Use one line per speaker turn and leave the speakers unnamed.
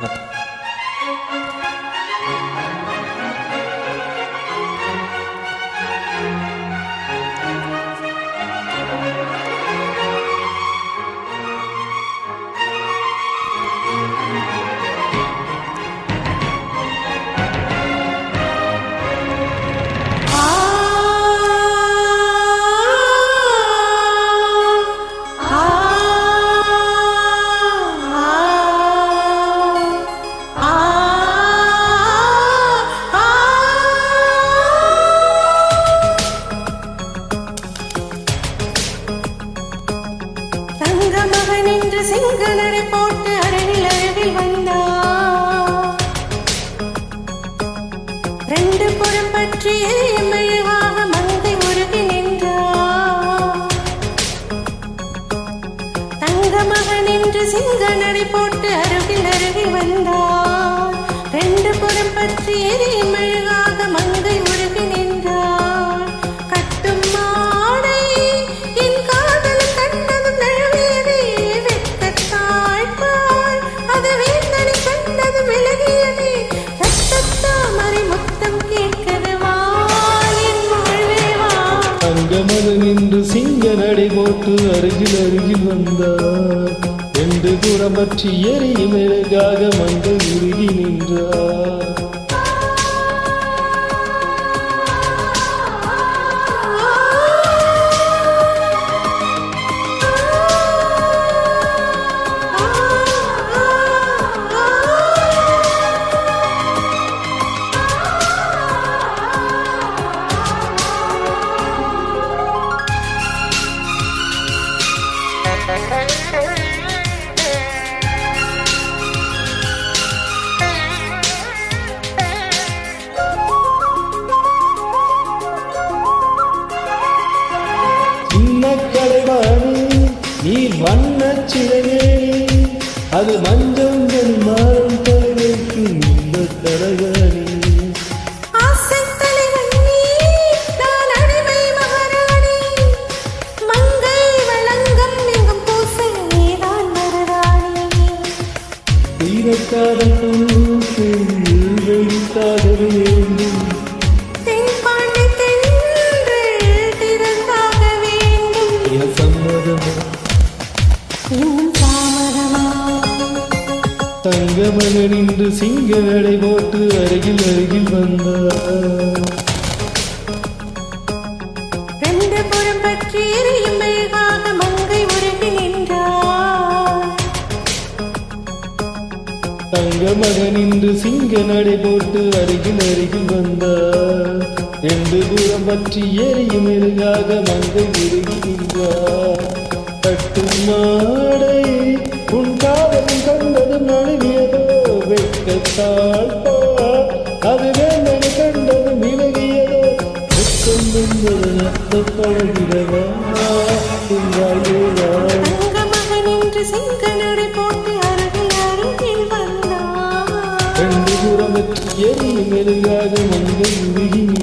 да சிங்க மகன் என்று சிங்களரை போட்டு அரணில் அருகில் வந்தார் ரெண்டு புறம் பற்றி எரியும் மந்தை உருகி நின்றார் தங்க மகன் என்று சிங்களரை போட்டு அருகில் அருகில் வந்தார் ரெண்டு புறம் பற்றி எரியும்
என்று சிங்க நடை போட்டு அருகில் அருகில் வந்தார். என்று புறம் பற்றி எரியும் மெழுகாக மண் நீ வண்ண சிறகேணி அது மஞ்சள் மாறும் தலைவைக்கும் இந்த தரகாணி
தலைவன் நீ,
தங்கமகன் இன்று சிங்க நடை போட்டு அருகில் அருகில் வந்தார்.
ரெண்டு புறம் பற்றி எரியும் மெழுகாக மங்கை உருகி நின்றார்.
தங்கமகன் இன்று சிங்க நடை போட்டு அருகில் அருகில் வந்தார். ரெண்டு புறம் பற்றி எரியும் மெழுகாக மங்கை உருகின்றார் கட்டும் மாடை உன் காதலும் கண்டதும் நழுவியதோ பார். அது வேண்டனை கண்டதும் விலகியதோ வெட்கம் என்பது நத்தப் பழகிறதா மெருகாக மங்கை உருகி நின்றார்